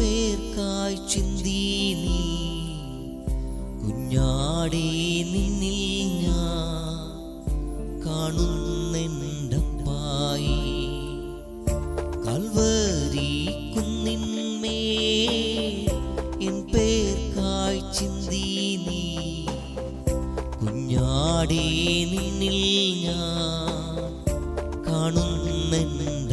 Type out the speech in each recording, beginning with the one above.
പേർക്കായി ചിന്തി നീ. കുഞ്ഞാടേ നിന്നിൽ ഞാൻ കാണുന്നെണ്ടപ്പായി കൽവരി കുന്നിന്മേ എൻ പേർക്കായി ചിന്തി നീ. കുഞ്ഞാടേ നിന്നിൽ ഞാൻ കാണുന്നെണ്ട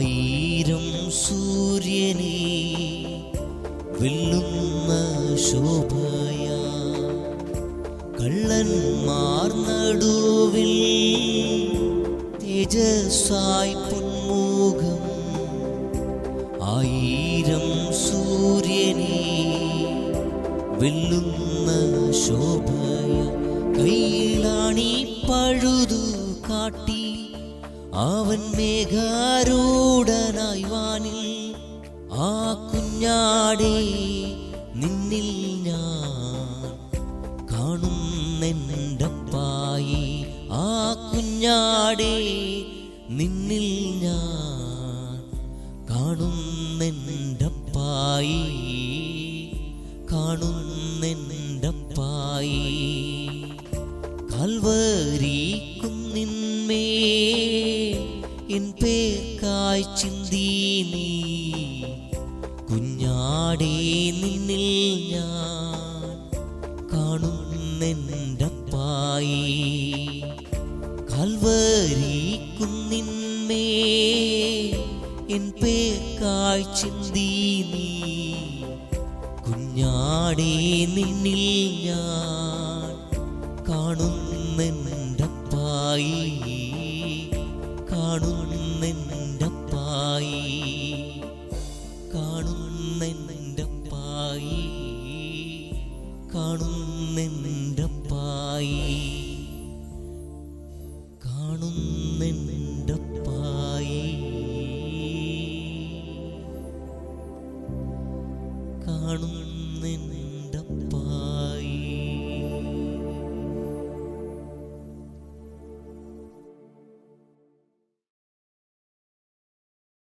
ആയിരം സൂര്യനെ വെല്ലുന്ന ശോഭയ. കള്ളന്മാർ നടുവിൽ തേജസ്സായി പൊന്മുഖം. ആയിരം സൂര്യനെ വെല്ലുന്ന ശോഭയ. കയ്യിലാണി പഴുതു കാട്ടി അവൻ മേഘാരൂഢനായി വാനിൽ ആ കുഞ്ഞാടി നിന്നിൽ ഞാൻ കാണുന്നെന്റപ്പായി. ആ കുഞ്ഞാടി നിന്നിൽ ഞാൻ കാണുന്നെന്റപ്പായി. കാണുന്നെന്റപ്പായി. കൽവരിക്കും കുന്നിന്മേ എൻ കുഞ്ഞാടേ നിന്നിൽ ഞാൻ കാണുന്നെന്റപ്പായി കൽവരി കുന്നിന്മേ എൻ പേർക്കായി ചിന്തി കുഞ്ഞാടേ നിന്നിൽ ഞാൻ കാണുന്നെന്റപ്പായി കാണുന്നെന്റപ്പായി കാണുന്നെന്റപ്പായി കാണുന്നെന്റപ്പായി കാണും